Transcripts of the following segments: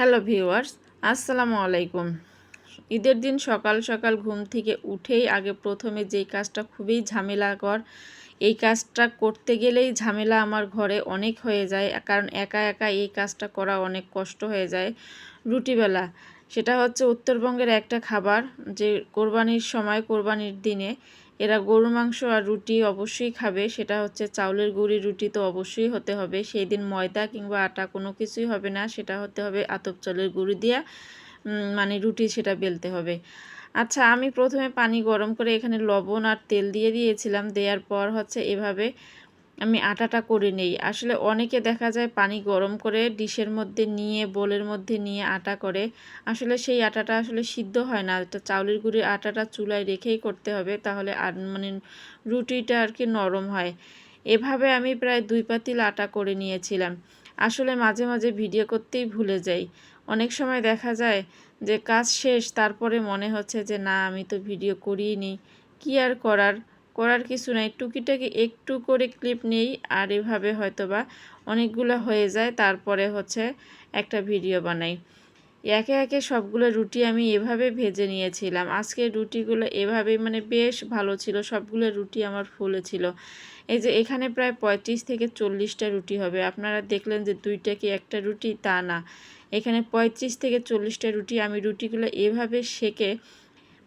Hello viewers, আসসালামু আলাইকুম। ঈদের দিন সকাল সকাল ঘুম থেকে উঠেই আগে প্রথমে যেই কাজটা খুবই ঝামেলাকর, এই কাজটা করতে গেলেই ঝামেলা আমার ঘরে অনেক হয়ে যায়, কারণ একা একা এই কাজটা করা অনেক কষ্ট হয়ে যায়। রুটিবেলা সেটা হচ্ছে উত্তরবঙ্গের একটা খাবার যে কোরবানির সময়, কোরবানির দিনে এরা গরু মাংস আর রুটি অবশ্যই খাবে। সেটা হচ্ছে চাউলের গুঁড়ি, রুটি তো অবশ্যই হতে হবে। সেই দিন ময়দা কিংবা আটা কোনো কিছুই হবে না, সেটা হতে হবে আতপ চালের গুঁড়ি দিয়া মানে রুটি সেটা বেলতে হবে। আচ্ছা আমি প্রথমে পানি গরম করে এখানে লবণ আর তেল দিয়ে দিয়েছিলাম। দেওয়ার পর হচ্ছে এভাবে আমি আটাটা করে নেই। আসলে অনেকে দেখা যায় পানি গরম করে ডিশের মধ্যে নিয়ে, বোলের মধ্যে নিয়ে আটা করে। আসলে সেই আটাটা আসলে সিদ্ধ হয় না। এটা চাউলের গুঁড়ির আটাটা চুলায় রেখেই করতে হবে, তাহলে আর মানে রুটিটা আর কি নরম হয়। এভাবে আমি প্রায় দুই পাতিল আটা করে নিয়েছিলাম। আসলে মাঝে মাঝে ভিডিও করতেই ভুলে যাই। অনেক সময় দেখা যায় যে কাজ শেষ, তারপরে মনে হচ্ছে যে, না, আমি তো ভিডিও করিই নি। কী আর করার? করার কিছু নাই। টুকিটাকি একটু করে ক্লিপ নেই আর এভাবে হয়তো বা অনেকগুলো হয়ে যায়, তারপরে হচ্ছে একটা ভিডিও বানাই। একে একে সবগুলো রুটি আমি এভাবে ভেজে নিয়েছিলাম। আজকে রুটিগুলো এভাবে মানে বেশ ভালো ছিল, সবগুলো রুটি আমার ফুলে ছিল। এই যে এখানে প্রায় পঁয়ত্রিশ থেকে চল্লিশটা রুটি হবে। আপনারা দেখলেন যে দুইটা কি একটা রুটি? তা না। এখানে পঁয়ত্রিশ থেকে চল্লিশটা রুটি আমি রুটিগুলো এভাবে সেকে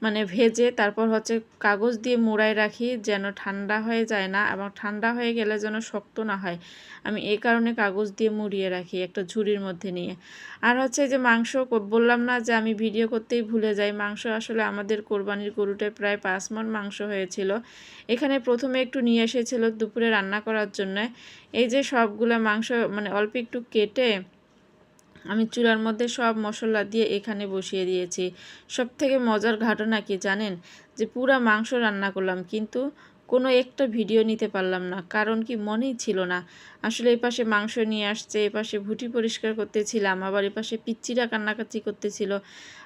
মানে ভেজে তারপর হচ্ছে কাগজ দিয়ে মোড়ায় রাখি যেন ঠান্ডা হয়ে যায় না এবং ঠান্ডা হয়ে গেলে যেন শক্ত না হয়। আমি এই কারণে কাগজ দিয়ে মুড়িয়ে রাখি একটা ঝুড়ির মধ্যে নিয়ে। আর হচ্ছে যে মাংস বললাম না যে আমি ভিডিও করতেই ভুলে যাই। মাংস আসলে আমাদের কোরবানির গরুটায় প্রায় পাঁচ মন মাংস হয়েছিল। এখানে প্রথমে একটু নিয়ে এসেছিল দুপুরে রান্না করার জন্য। এই যে সবগুলো মাংস মানে অল্প একটু কেটে আমি চুলার মধ্যে সব মশলা দিয়ে এখানে বসিয়ে দিয়েছি। সব থেকে মজার ঘটনা কি জানেন? যে পুরা মাংস রান্না করলাম, কিন্তু কোনো একটা ভিডিও নিতে পারলাম না, কারণ কি মনেই ছিল না। আসলে এই পাশে মাংস নিয়ে আসছে, এ পাশে ভুটি পরিষ্কার করতেছিলাম, আবার এ পাশে পিচ্চিরা কান্নাকাচি করতেছিল।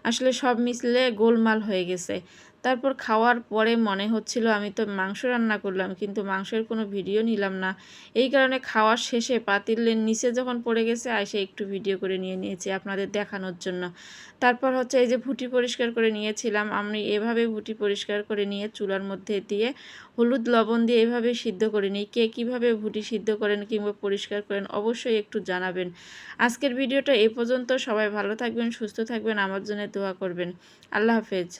আসলে সব মিশলে গোলমাল হয়ে গেছে। তারপর খাওয়ার পরে মনে হচ্ছিল আমি তো মাংস রান্না করলাম, কিন্তু মাংসের কোনো ভিডিও নিলাম না। এই কারণে খাওয়ার শেষে পাতিলের নিচে যখন পড়ে গেছে আইসে একটু ভিডিও করে নিয়ে নিয়েছি আপনাদের দেখানোর জন্য। তারপর হচ্ছে এই যে ভুটি পরিষ্কার করে নিয়েছিলাম, আমি এভাবে ভুটি পরিষ্কার করে নিয়ে চুলার মধ্যে দিয়ে হলুদ লবণ দিয়ে এভাবে সিদ্ধ করে নিই। কে কীভাবে ভুটি সিদ্ধ করেন কিংবা পরিষ্কার করেন অবশ্যই একটু জানাবেন। আজকের ভিডিওটা এ পর্যন্ত। সবাই ভালো থাকবেন, সুস্থ থাকবেন, আমার জন্য দোয়া করবেন। আল্লাহ হাফেজ।